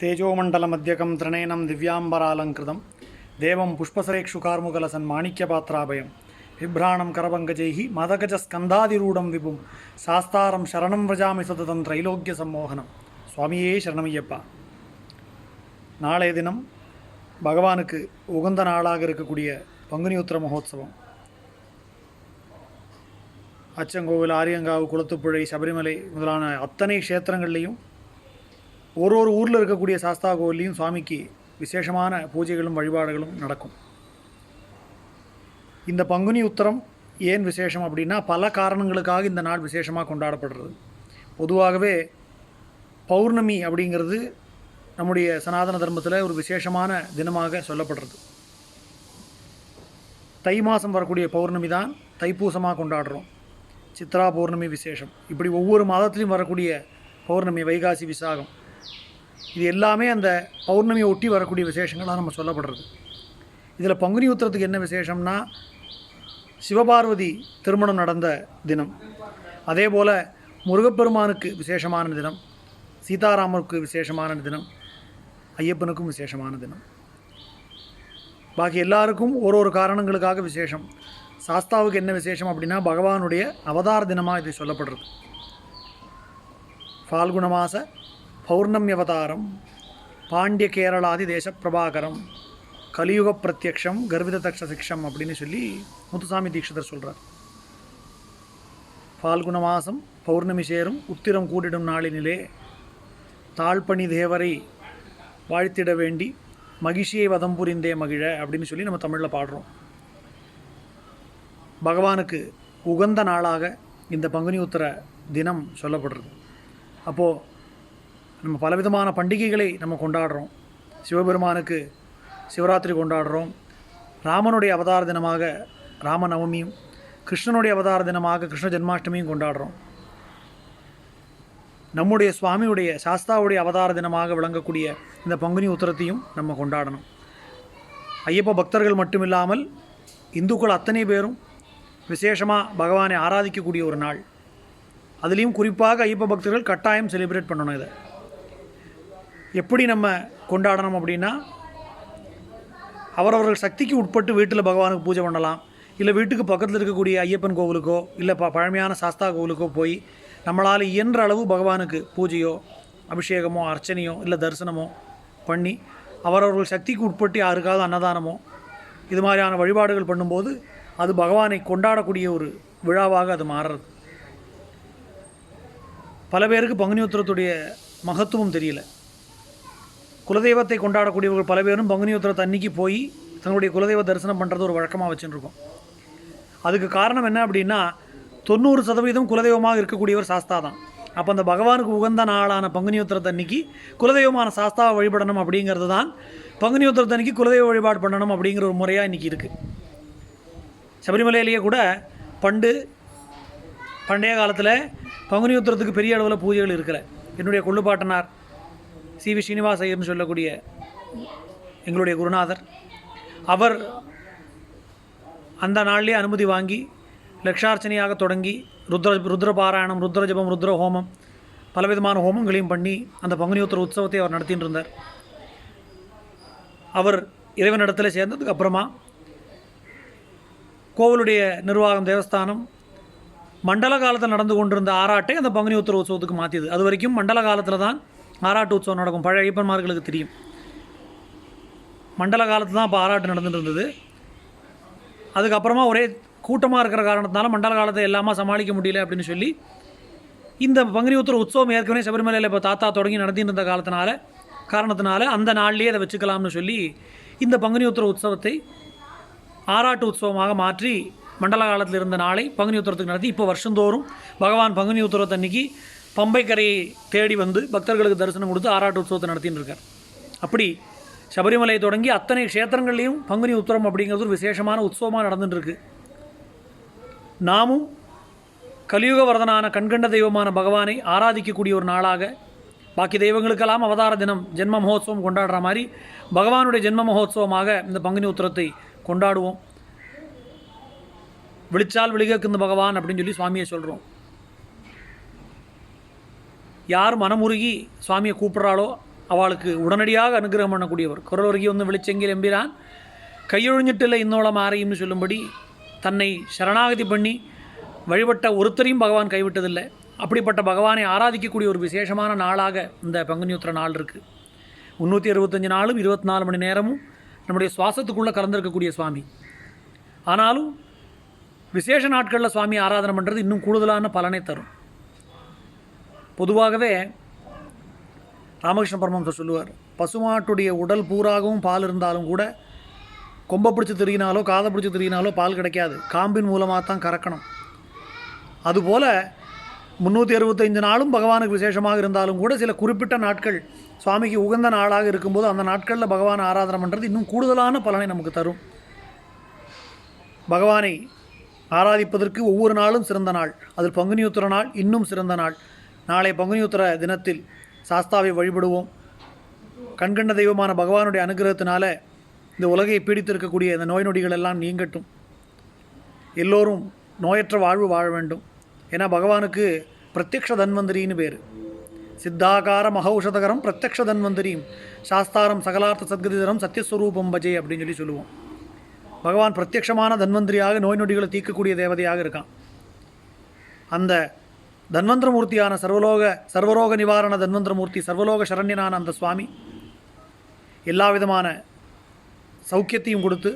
తేజోమండలమధ్యకం త్రినయనం దివ్యాంబరాలంకృతం దేవం పుష్పసరేక్షుకార్ముకలసన్ మాణిక్యపాత్రాభయం బిభ్రాణం కరపంకజై మదగజ స్కందాదిరూఢం విభుం శాస్తారం శరణం వ్రజామి சததம் திரைலோக்கிய சம்மோகனம் சுவாமியே சரணமையப்பா நாளைய தினம் பகவானுக்கு உகந்த நாளாக இருக்கக்கூடிய பங்குனி உத்திர மகோத்சவம் அச்சங்கோவில் ஆரியங்காவு குளத்துப்புழை சபரிமலை முதலான அத்தனை க்ஷேத்திரங்கள்லேயும் ஒரு ஒரு ஊரில் இருக்கக்கூடிய சாஸ்தா கோவில்லையும் சுவாமிக்கு விசேஷமான பூஜைகளும் வழிபாடுகளும் நடக்கும். இந்த பங்குனி உத்தரம் ஏன் விசேஷம் அப்படின்னா பல காரணங்களுக்காக இந்த நாள் விசேஷமாக கொண்டாடப்படுறது. பொதுவாகவே பௌர்ணமி அப்படிங்கிறது நம்முடைய சனாதன தர்மத்தில் ஒரு விசேஷமான தினமாக சொல்லப்படுறது. தை மாதம் வரக்கூடிய பௌர்ணமி தான் தைப்பூசமாக கொண்டாடுறோம். சித்ரா பௌர்ணமி விசேஷம். இப்படி ஒவ்வொரு மாதத்துலையும் வரக்கூடிய பௌர்ணமி வைகாசி விசாகம். இது எல்லாமே அந்த பௌர்ணமியை ஒட்டி வரக்கூடிய விசேஷங்களாக நம்ம சொல்லப்படுறது. இதில் பங்குனி உத்திரத்துக்கு என்ன விசேஷம்னா சிவபார்வதி திருமணம் நடந்த தினம். அதே போல் முருகப்பெருமானுக்கு விசேஷமான தினம் சீதாராமருக்கு விசேஷமான தினம் ஐயப்பனுக்கும் விசேஷமான தினம். பாக்கி எல்லாருக்கும் ஒரு ஒரு காரணங்களுக்காக விசேஷம். சாஸ்தாவுக்கு என்ன விசேஷம் அப்படின்னா பகவானுடைய அவதார தினமாக இது சொல்லப்படுறது. ஃபால்குண மாச பௌர்ணமியவதாரம் பாண்டிய கேரளாதி தேசப்பிரபாகரம் கலியுக பிரத்யக்ஷம் கர்வித தக்ஷ சிக்ஷம் அப்படின்னு சொல்லி முத்துசாமி தீட்சிதர் சொல்கிறார் பால்குண மாதம் பௌர்ணமி சேரும் உத்திரம் கூடிடும் நாளினிலே தாழ்பணி தேவரை வாழ்த்திட வேண்டி மகிழ்ச்சியை வதம் புரிந்தே மகிழ அப்படின்னு சொல்லி நம்ம தமிழில் பாடுறோம். பகவானுக்கு உகந்த நாளாக இந்த பங்குனி உத்திர தினம் சொல்லப்படுறது. அப்போது நம்ம பலவிதமான பண்டிகைகளை நம்ம கொண்டாடுறோம். சிவபெருமானுக்கு சிவராத்திரி கொண்டாடுறோம். ராமனுடைய அவதார தினமாக ராமநவமியும் கிருஷ்ணனுடைய அவதார தினமாக கிருஷ்ண ஜென்மாஷ்டமியும் கொண்டாடுறோம். நம்முடைய சுவாமியுடைய சாஸ்தாவுடைய அவதார தினமாக விளங்கக்கூடிய இந்த பங்குனி உத்தரத்தையும் நம்ம கொண்டாடணும். ஐயப்ப பக்தர்கள் மட்டுமில்லாமல் இந்துக்கள் அத்தனை பேரும் விசேஷமாக பகவானை ஆராதிக்கக்கூடிய ஒரு நாள். அதுலேயும் குறிப்பாக ஐயப்ப பக்தர்கள் கட்டாயம் செலிப்ரேட் பண்ணணும் இதை. எப்படி நம்ம கொண்டாடணும் அப்படின்னா அவரவர்கள் சக்திக்கு உட்பட்டு வீட்டில் பகவானுக்கு பூஜை பண்ணலாம். இல்லை வீட்டுக்கு பக்கத்தில் இருக்கக்கூடிய ஐயப்பன் கோவிலுக்கோ இல்லை ப பழமையான சாஸ்தா கோவிலுக்கோ போய் நம்மளால் இயன்ற அளவு பகவானுக்கு பூஜையோ அபிஷேகமோ அர்ச்சனையோ இல்லை தரிசனமோ பண்ணி அவரவர்கள் சக்திக்கு உட்பட்டு யாருக்காவது அன்னதானமோ இது மாதிரியான வழிபாடுகள் பண்ணும்போது அது பகவானை கொண்டாடக்கூடிய ஒரு விழாவாக அது மாறுறது. பல பேருக்கு பங்குனி உத்திரத்துடைய மகத்துவம் தெரியல. குலதெய்வத்தை கொண்டாடக்கூடியவர்கள் பல பேரும் பங்குனி உத்திரத்தை அன்னைக்கு போய் தங்களுடைய குலதெய்வ தரிசனம் பண்ணுறது ஒரு வழக்கமாக வச்சுருக்கோம். அதுக்கு காரணம் என்ன அப்படின்னா தொண்ணூறு சதவீதம் குலதெய்வமாக இருக்கக்கூடியவர் சாஸ்தா தான். அப்போ அந்த பகவானுக்கு உகந்த நாளான பங்குனி உத்திரத்தை அன்னைக்கு குலதெய்வமான சாஸ்தாவை வழிபடணும் அப்படிங்கிறது தான் பங்குனி உத்திரத்தை அன்னைக்கு குலதெய்வ வழிபாடு பண்ணணும் அப்படிங்கிற ஒரு முறையாக இன்றைக்கி இருக்குது சபரிமலையிலேயே கூட பண்டு பண்டைய காலத்தில் பங்குனி உத்திரத்துக்கு பெரிய அளவில் பூஜைகள் இருக்கிற என்னுடைய கொள்ளுப்பாட்டனார் சி வி ஸ்ரீனிவாஸ் ஐயர்னு சொல்லக்கூடிய எங்களுடைய குருநாதர் அவர் அந்த நாள்லேயே அனுமதி வாங்கி லக்ஷார்ச்சனையாக தொடங்கி ருத்ர ருத்ர பாராயணம் ருத்ர ஜபம் ருத்ர ஹோமம் பலவிதமான ஹோமங்களையும் பண்ணி அந்த பங்குனி உத்திர உற்சவத்தை அவர் நடத்திட்டு இருந்தார் அவர் இறைவனிடத்தில் சேர்ந்ததுக்கு அப்புறமா கோவிலுடைய நிர்வாகம் தேவஸ்தானம் மண்டல காலத்தில் நடந்து கொண்டிருந்த ஆராட்டை அந்த பங்குனி உத்திர உற்சவத்துக்கு மாற்றியது அது வரைக்கும் மண்டல காலத்தில் தான் ஆராட்டு உற்சவம் நடக்கும். பழைய ஐயப்பன்மார்களுக்கு தெரியும். மண்டல காலத்தில் தான் இப்போ ஆராட்டு நடந்துட்டு இருந்தது. அதுக்கப்புறமா ஒரே கூட்டமாக இருக்கிற காரணத்தினால மண்டல காலத்தை எல்லாமே சமாளிக்க முடியல அப்படின்னு சொல்லி இந்த பங்குனி உத்தர உற்சவம் ஏற்கனவே சபரிமலையில் இப்போ தாத்தா தொடங்கி நடத்திட்டு இருந்த காலத்தினால காரணத்தினால அந்த நாள்லேயே அதை வச்சுக்கலாம்னு சொல்லி இந்த பங்குனி உத்திர உற்சவத்தை ஆராட்டு உற்சவமாக மாற்றி மண்டல காலத்தில் இருந்த நாளை பங்குனி உத்தரத்துக்கு நடத்தி இப்போ வருஷந்தோறும் பகவான் பங்குனி உத்திரத்தன்னைக்கு பம்பைக்கரையை தேடி வந்து பக்தர்களுக்கு தரிசனம் கொடுத்து ஆராட்டு உற்சவத்தை நடத்தின்னு இருக்கார். அப்படி சபரிமலை தொடங்கி அத்தனை க்ஷேத்திரங்கள்லேயும் பங்குனி உத்திரம் அப்படிங்கிறது ஒரு விசேஷமான உற்சவமாக நடந்துட்டுருக்கு நாமும் கலியுக வரதனான கண்கண்ட தெய்வமான பகவானை ஆராதிக்கக்கூடிய ஒரு நாளாக பாக்கி தெய்வங்களுக்கெல்லாம் அவதார தினம் ஜென்ம மகோத்சவம் கொண்டாடுற மாதிரி பகவானுடைய ஜென்ம மகோத்சவமாக இந்த பங்குனி உத்திரத்தை கொண்டாடுவோம். விழிச்சால் விழிகக்குந்த பகவான் அப்படின்னு சொல்லி சுவாமியை சொல்கிறோம் யார் மனமுருகி சுவாமியை கூப்பிட்றாளோ அவளுக்கு உடனடியாக அனுகிரகம் பண்ணக்கூடியவர். குரல் வந்து வெளிச்செங்கில் எம்பிரான் கையொழிஞ்சிட்டில்ல இன்னோளம் ஆரையும்னு சொல்லும்படி தன்னை சரணாகதி பண்ணி வழிபட்ட ஒருத்தரையும் பகவான் கைவிட்டதில்லை. அப்படிப்பட்ட பகவானை ஆராதிக்கக்கூடிய ஒரு விசேஷமான நாளாக இந்த பங்குனியுத்திர நாள் இருக்குது முந்நூற்றி அறுபத்தஞ்சு நாளும் இருபத்தி நாலு மணி நேரமும் நம்முடைய சுவாசத்துக்குள்ளே கலந்திருக்கக்கூடிய சுவாமி. ஆனாலும் விசேஷ நாட்களில் சுவாமி ஆராதனை பண்ணுறது இன்னும் கூடுதலான பலனை தரும். பொதுவாகவே ராமகிருஷ்ண பரமஹம்சர் சொல்லுவார் பசுமாட்டுடைய உடல் பூராகவும் பால் இருந்தாலும் கூட கொம்பை பிடிச்சி திரியினாலோ காதை பிடிச்சி திரியினாலோ பால் கிடைக்காது. காம்பின் மூலமாக தான் கறக்கணும். அதுபோல் முந்நூற்றி அறுபத்தைந்து நாளும் பகவானுக்கு விசேஷமாக இருந்தாலும் கூட சில குறிப்பிட்ட நாட்கள் சுவாமிக்கு உகந்த நாளாக இருக்கும்போது அந்த நாட்களில் பகவான் ஆராதனை பண்ணுறது இன்னும் கூடுதலான பலனை நமக்கு தரும். பகவானை ஆராதிப்பதற்கு ஒவ்வொரு நாளும் சிறந்த நாள். அதில் பங்குனியுத்திர நாள் இன்னும் சிறந்த நாள். நாளை பங்குனி உத்தர தினத்தில் சாஸ்தாவை வழிபடுவோம். கண்கண்ட தெய்வமான பகவானுடைய அனுகிரகத்தினால இந்த உலகை பீடித்திருக்கக்கூடிய இந்த நோய் நொடிகள் எல்லாம் நீங்கட்டும். எல்லோரும் நோயற்ற வாழ்வு வாழ வேண்டும். ஏன்னா பகவானுக்கு பிரத்யக்ஷ தன்வந்திரின்னு பேர். சித்தாகார மகௌஷதகரம் பிரத்யக்ஷ தன்வந்திரியும். சாஸ்தாரம் சகலார்த்த சத்கதிதரம் சத்தியஸ்வரூபம் பஜே அப்படின்னு சொல்லி சொல்லுவோம். பகவான் பிரத்யக்ஷமான தன்வந்திரியாக நோய் நொடிகளை தீர்க்கக்கூடிய தேவதையாக இருக்கான். அந்த தன்வந்திரமூர்த்தியான சர்வலோக சர்வரோக நிவாரண தன்வந்திரமூர்த்தி சர்வலோக சரண்யனான அந்த சுவாமி எல்லா விதமான சௌக்கியத்தையும் கொடுத்து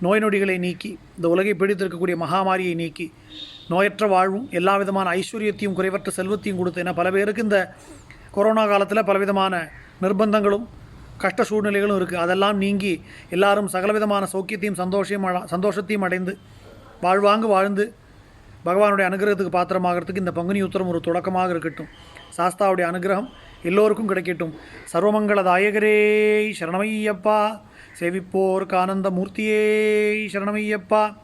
நோய் நொடிகளை நீக்கி இந்த உலகை பிடித்திருக்கக்கூடிய மகாமாரியை நீக்கி நோயற்ற வாழ்வும் எல்லா விதமான ஐஸ்வர்யத்தையும் குறைவற்ற செல்வத்தையும் கொடுத்து ஏன்னா பல பேருக்கு இந்த கொரோனா காலத்தில் பலவிதமான நிர்பந்தங்களும் கஷ்ட சூழ்நிலைகளும் இருக்குது அதெல்லாம் நீங்கி எல்லாரும் சகலவிதமான சௌக்கியத்தையும் சந்தோஷம் சந்தோஷத்தையும் அடைந்து வாழ்வாங்கு வாழ்ந்து பகவானுடைய அனுகிரகத்துக்கு பாத்திரமாகிறதுக்கு இந்த பங்குனி உத்தரம் ஒரு தொடக்கமாக இருக்கட்டும். சாஸ்தாவுடைய அனுகிரகம் எல்லோருக்கும் கிடைக்கட்டும். சர்வமங்கள தாயகரே சரணமையப்பா. சேவிப்போருக்கு ஆனந்த மூர்த்தியே சரணமையப்பா.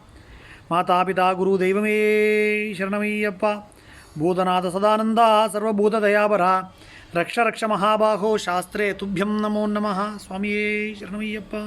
மாதா பிதா குரு தெய்வமே சரணமையப்பா. பூதநாத சதானந்தா சர்வபூத தயாபரா. ரக்ஷ ரக்ஷ மகாபாகோ. சாஸ்திரே துப்பியம் நமோ நம சுவாமியே சரணமையப்பா.